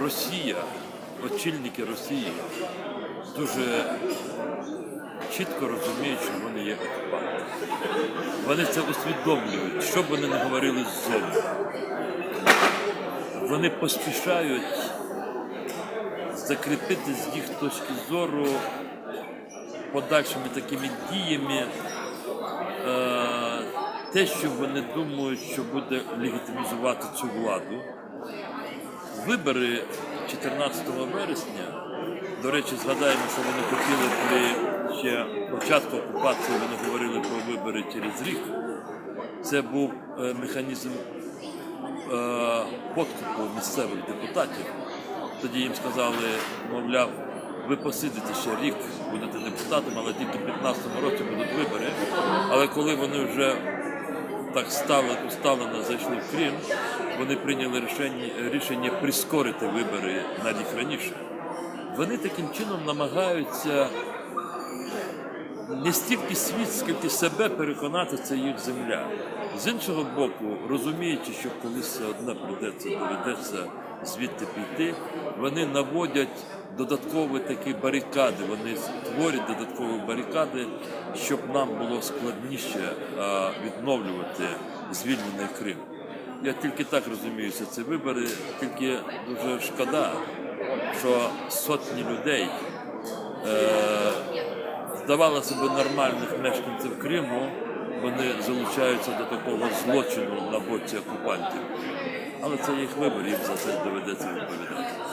Росія, очільники Росії дуже чітко розуміють, що вони є окупантами. Вони це усвідомлюють, що б вони не говорили ззовні. Вони поспішають закріпити з їх точки зору подальшими такими діями е, те, що вони думають, що буде легітимізувати цю владу. Вибори 14 вересня, до речі, згадаємо, що вони хотіли при ще початку окупації, вони говорили про вибори через рік. Це був е, механізм е, подкупу місцевих депутатів. Тоді їм сказали, мовляв, ви посидите ще рік, будете депутатом, але тільки в 15 році будуть вибори. Але коли вони вже так стало усталено зайшли в Крим, вони прийняли рішення, рішення прискорити вибори на рік раніше. Вони таким чином намагаються не стільки світ, скільки себе переконати, це їх земля. З іншого боку, розуміючи, що колись все одно прийдеться, доведеться звідти піти, вони наводять додаткові такі барикади, вони створюють додаткові барикади, щоб нам було складніше відновлювати звільнений Крим. Я тільки так розумію, що це вибори, тільки дуже шкода, що сотні людей е, здавалося б, нормальних мешканців Криму, вони залучаються до такого злочину на боці окупантів. Але це їх вибір, їм за це доведеться відповідати.